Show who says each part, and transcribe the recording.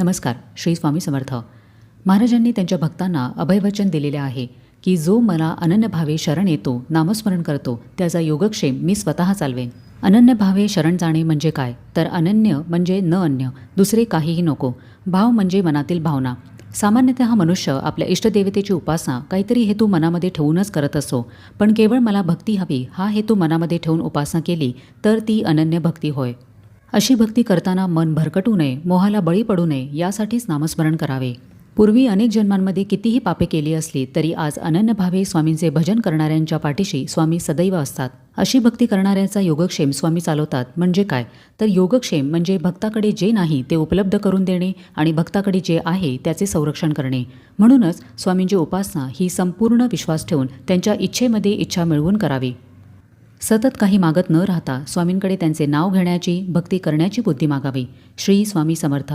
Speaker 1: नमस्कार श्री स्वामी समर्थ. महाराजांनी त्यांच्या भक्तांना अभयवचन दिलेले आहे की जो मला अनन्यभावे शरण येतो नामस्मरण करतो त्याचा योगक्षेम मी स्वतः चालवेन. अनन्यभावे शरण जाणे म्हणजे काय? तर अनन्य म्हणजे न अन्य दुसरे काहीही नको. भाव म्हणजे मनातील भावना. सामान्यतः मनुष्य आपल्या इष्टदेवतेची उपासना काहीतरी हेतू मनामध्ये ठेवूनच करत असो पण केवळ मला भक्ती हवी हा हेतू मनामध्ये ठेवून उपासना केली तर ती अनन्य भक्ती होय. अशी भक्ती करताना मन भरकटू नये मोहाला बळी पडू नये यासाठीच नामस्मरण करावे. पूर्वी अनेक जन्मांमध्ये कितीही पापे केली असली तरी आज अनन्य भावे स्वामींचे भजन करणाऱ्यांच्या पाठीशी स्वामी सदैव असतात. अशी भक्ती करणाऱ्याचा योगक्षेम स्वामी चालवतात. म्हणजे काय? तर योगक्षेम म्हणजे भक्ताकडे जे नाही ते उपलब्ध करून देणे आणि भक्ताकडे जे आहे त्याचे संरक्षण करणे. म्हणूनच स्वामींची उपासना ही संपूर्ण विश्वास ठेवून त्यांच्या इच्छेमध्ये इच्छा मिळवून करावी. सतत काही मागत न राहता स्वामींकडे त्यांचे नाव घेण्याची भक्ती करण्याची बुद्धी मागावी. श्री स्वामी समर्थ.